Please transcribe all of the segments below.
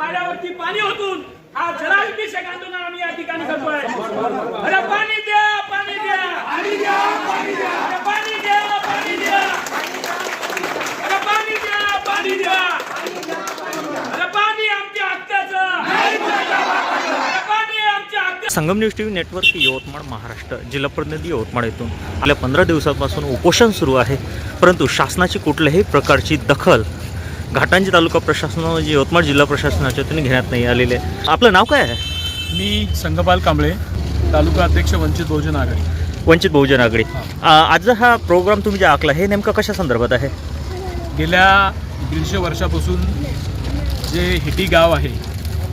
पाड्यावरती पाणी होतून हा जलाभिषेक आंदोलन आम्ही या ठिकाणी करतोय. अरे पाणी द्या पाणी द्या. पाणी द्या पाणी द्या. पाणी द्या पाणी द्या. अरे पाणी द्या पाणी द्या. अरे पाणी आमच्या हक्काचं. पाणी आमच्या हक्काचं Sangam news T V network Yavatmal Maharashtra जिल्हा प्रतिनिधी यवतमाळ येथून. आपल्या पंधरा दिवसापासून उपोषण सुरू आहे परंतु शासनाची कुठल्याही प्रकारची दखल घाटांची तालुका प्रशासन जे यवतमाळ जिल्हा प्रशासनाच्या वतीने घेण्यात नाही आलेले. आपलं नाव काय आहे? मी संगपाल कांबळे तालुका अध्यक्ष वंचित बहुजन आघाडी. वंचित बहुजन आघाडी. आ, आज हा प्रोग्राम तुम्ही जे आखला हे नेमकं कशा संदर्भात आहे? गेल्या दीडशे वर्षापासून जे हिटी गाव आहे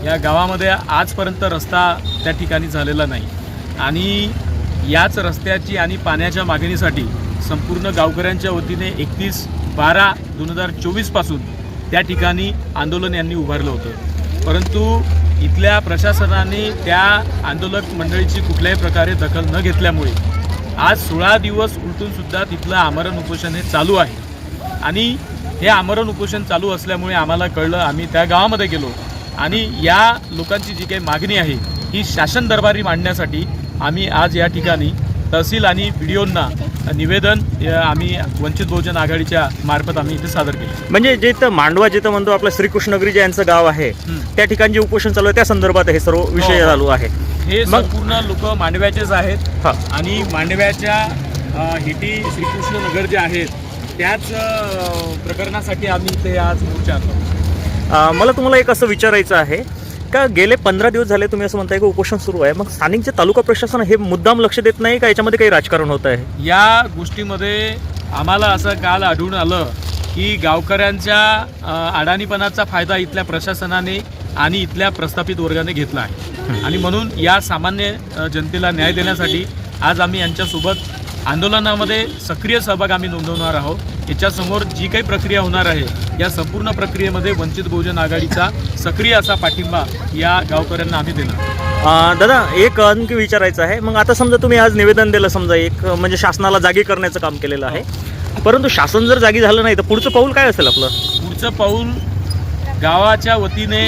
या गावामध्ये आजपर्यंत रस्ता त्या ठिकाणी झालेला नाही. आणि याच रस्त्याची आणि पाण्याच्या मागणीसाठी संपूर्ण गावकऱ्यांच्या वतीने एकतीस बारा दोन हजार चोवीसपासून त्या ठिकाणी आंदोलन यांनी उभारलं होतं. परंतु इथल्या प्रशासनाने त्या आंदोलक मंडळीची कुठल्याही प्रकारे दखल न घेतल्यामुळे आज सोळा दिवस उलटूनसुद्धा तिथलं आमरण उपोषण हे चालू आहे. आणि हे आमरण उपोषण चालू असल्यामुळे आम्हाला कळलं आम्ही त्या गावामध्ये गेलो. आणि या लोकांची जी काही मागणी आहे ही शासन दरबारी मांडण्यासाठी आम्ही आज या ठिकाणी तहसील आणि व्हिडिओंना निवेदन आम्ही वंचित बहुजन आघाडीच्या मार्फत आम्ही इथे सादर केले. म्हणजे जे इथं मांडवा जिथं म्हणतो आपलं श्रीकृष्णगिरी जे यांचं गाव आहे हं. त्या ठिकाणी जे उपोषण चालू आहे त्या संदर्भात हे सर्व विषय हो. चालू आहे. हे मग- संपूर्ण लोक मांडव्याचेच आहेत. हा. आणि मांडव्याच्या हिटी श्रीकृष्ण नगर जे आहेत त्याच प्रकरणासाठी आम्ही इथे आज मोर्चा मला तुम्हाला एक असं विचारायचं आहे. का गेले पंधरा दिवस झाले तुम्ही असं म्हणताय की उपोषण सुरू आहे. मग स्थानिक जे तालुका प्रशासन हे मुद्दाम लक्ष देत नाही का? याच्यामध्ये काही राजकारण होत आहे? या गोष्टीमध्ये आम्हाला असं काल आढळून आलं की गावकऱ्यांच्या अडाणीपणाचा फायदा इथल्या प्रशासनाने आणि इथल्या प्रस्थापित वर्गाने घेतला आहे. आणि म्हणून या सामान्य जनतेला न्याय देण्यासाठी आज आम्ही यांच्यासोबत आंदोलनामध्ये सक्रिय सहभाग आम्ही नोंदवणार आहोत. याच्यासमोर जी काही प्रक्रिया होणार आहे या संपूर्ण प्रक्रियेमध्ये वंचित बहुजन आघाडीचा सक्रिय असा पाठिंबा या गावकऱ्यांना आम्ही देणार. दादा एक आणखी विचारायचं आहे. मग आता समजा तुम्ही आज निवेदन दिलं समजा एक म्हणजे शासनाला जागी करण्याचं काम केलेलं आहे. परंतु शासन जर जागी झालं नाही तर पुढचं पाऊल काय असेल आपलं? पुढचं पाऊल गावाच्या वतीने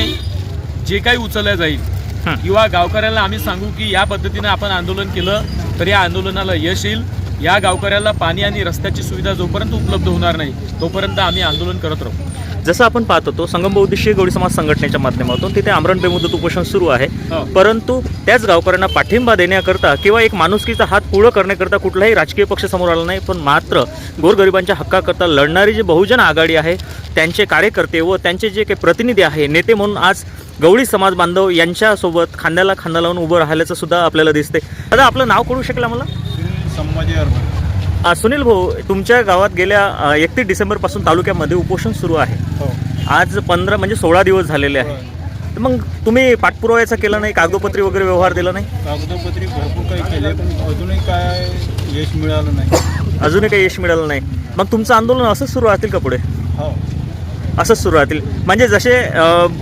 जे काही उचललं जाईल हं. किंवा गावकऱ्याला आम्ही सांगू की या पद्धतीने आपण आंदोलन केलं तर या आंदोलनाला यश येईल. या गावकऱ्याला पाणी आणि रस्त्याची सुविधा जोपर्यंत उपलब्ध होणार नाही तोपर्यंत आम्ही आंदोलन करत राहू. जसं आपण पाहत होतो संगम बहुद्देशीय गौडी समाज संघटनेच्या माध्यमातून तिथे आमरण बेमुदत उपोषण सुरू आहे. परंतु त्याच गावकऱ्यांना पाठिंबा देण्याकरता किंवा एक माणुसकीचा हात पुढं करण्याकरता कुठलाही राजकीय पक्ष समोर आला नाही पण मात्र गोरगरिबांच्या हक्काकरता लढणारी जी बहुजन आघाडी आहे त्यांचे कार्यकर्ते व त्यांचे जे काही प्रतिनिधी आहे नेते म्हणून आज गवळी समाज बांधव यांच्यासोबत खांद्याला खांदा लावून उभं राहिल्याचं सुद्धा आपल्याला दिसते आता आपलं नाव कळू शकेल आम्हाला? संभाजी अर्बन अ, सुनील भाऊ तुमच्या गावात गेल्या एकतीस डिसेंबरपासून तालुक्यामध्ये उपोषण सुरू आहे. हो. आज पंधरा म्हणजे सोळा दिवस झालेले आहे. तर मग तुम्ही पाठपुराव्याचा केला नाही कागदोपत्री वगैरे व्यवहार दिला नाही? कागदोपत्री भरपूर काही केले पण अजूनही काय यश मिळालं नाही. अजूनही काही यश मिळालं नाही. मग तुमचं आंदोलन असंच सुरू राहतील का पुढे? हो. असंच सुरू राहतील. म्हणजे जसे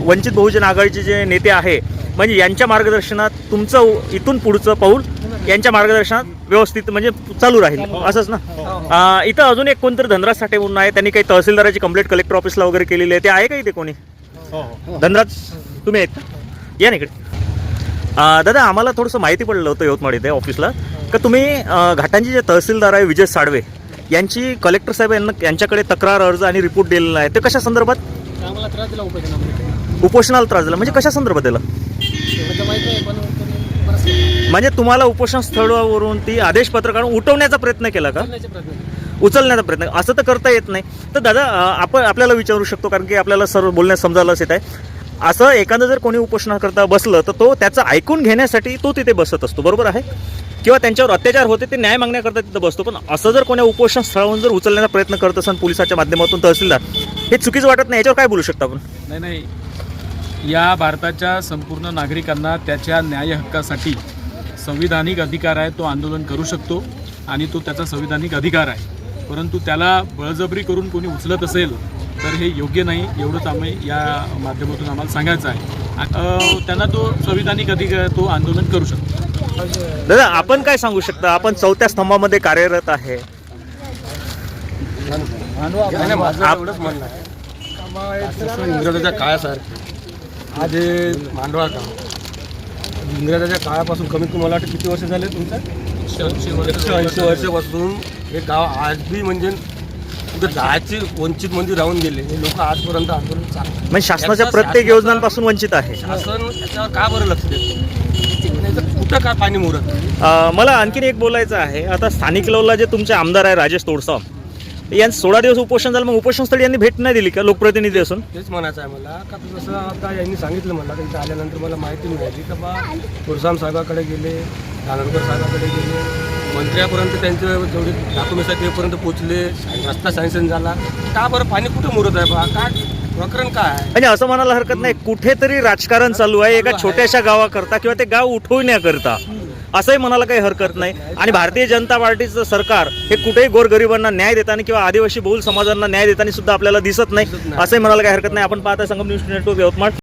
वंचित बहुजन आघाडीचे जे नेते आहे म्हणजे यांच्या मार्गदर्शनात तुमचं इथून पुढचं पाऊल यांच्या मार्गदर्शनात व्यवस्थित म्हणजे चालू राहील. असंच ना? अ, इथं अजून एक कोणतरी धनराज साठे म्हणून आहे. त्यांनी काही तहसीलदाराची कंप्लेंट कलेक्टर ऑफिसला वगैरे केलेली आहे. ते आहे का इथे कोणी? हो हो. धनराज तुम्ही आहेत का? या ना इकडे. दादा आम्हाला थोडंसं माहिती पडलं होतं यवतमाळ इथे ऑफिसला का तुम्ही घाटांचे जे तहसीलदार आहे विजय साडवे यांची कलेक्टर साहेब यांना यांच्याकडे तक्रार अर्ज आणि रिपोर्ट दिलेला आहे ते कशा संदर्भात? आम्हाला त्रास दिला उपोषणाला त्रास दिला. म्हणजे कशा संदर्भात दिला? माहीत नाही पण म्हणजे तुम्हाला उपोषण स्थळावरून ती आदेशपत्र काढून उठवण्याचा प्रयत्न केला का? करण्याचे प्रयत्न उचलण्याचा प्रयत्न. असं तर करता येत नाही. तर दादा अं, आपण आपल्याला विचारू शकतो कारण की आपल्याला सर्व बोलण्यास समजायलाच येत आहे. असं एखादं जर कोणी उपोषणाकरता बसलं तर तो त्याचं ऐकून घेण्यासाठी तो तिथे बसत असतो. बरोबर आहे? किंवा त्यांच्यावर अत्याचार होते ते न्याय मागण्याकरता तिथं बसतो. पण असं जर कोणी उपोषण स्थळावरून जर उचलण्याचा प्रयत्न करत असेल पोलिसाच्या माध्यमातून तहसीलदार हे चुकीचं वाटत नाही. याच्यावर काय बोलू शकता आपण? नाही नाही. या भारताच्या संपूर्ण नागरिकांना त्याच्या न्याय हक्कासाठी संविधानिक अधिकार आहे तो आंदोलन करू शकतो आणि तो त्याचा संविधानिक अधिकार आहे. परंतु त्याला बळजबरी करून कोणी उचलत असेल तर हे योग्य नाही एवढंच आम्ही या माध्यमातून आम्हाला सांगायचं आहे. अ, त्यांना तो संविधानिक अधिकार तो आंदोलन करू शकतो. दादा आपण काय सांगू शकता? आपण चौथ्या स्तंभामध्ये कार्यरत आहे. माझं आप- एवढंच म्हणणं आहे. विरोधाच्या काळासारखं. आज हे मांडवा गाव इंग्रजाच्या काळापासून कमीत कमी मला वाटतं किती वर्ष झाले तुमचं? एकशे ऐंशी वर्षापासून हे गाव आज बी म्हणजे कुठे जायचे वंचित मध्ये राहून गेले. हे लोक आजपर्यंत आंदोलन चालू म्हणजे शासनाच्या प्रत्येक योजनांपासून वंचित आहे. शासन याच्यावर का बरं लक्ष देत कुठं का पाणी मुरत? अ, मला आणखीन एक बोलायचं आहे. आता स्थानिक लेवलला जे तुमचे आमदार आहे राजेश तोडसाम यांनी सोळा दिवस उपोषण झालं मग उपोषणस्थळी यांनी भेट नाही दिली का लोकप्रतिनिधी असून? तेच म्हणायचं आहे मला. का जसं आता यांनी सांगितलं मला त्यांचं आल्यानंतर मला माहिती मिळाली का बा पुरसाम साहेबाकडे गेले धानोरकर साहेबाकडे गेले मंत्र्यापर्यंत त्यांचं जेवढे डॉक्युमेंट्स आहेत तेपर्यंत पोचले रस्ता सँक्शन झाला. का बरं पाणी कुठं मुरत आहे बा? काय प्रकरण काय म्हणजे असं म्हणायला हरकत नाही कुठेतरी राजकारण चालू आहे एका छोट्याशा गावाकरता किंवा ते गाव उठवण्याकरता. असंही म्हणायला काही हरकत नाही. आणि भारतीय जनता पार्टीचं सरकार हे कुठेही गोरगरिबांना न्याय देताना किंवा आदिवासी बहुल समाजांना न्याय देताना सुद्धा आपल्याला दिसत नाही. असंही म्हणायला काही हरकत नाही. आपण पाहता संगम न्यूज नेटवर्क यवतमाळ.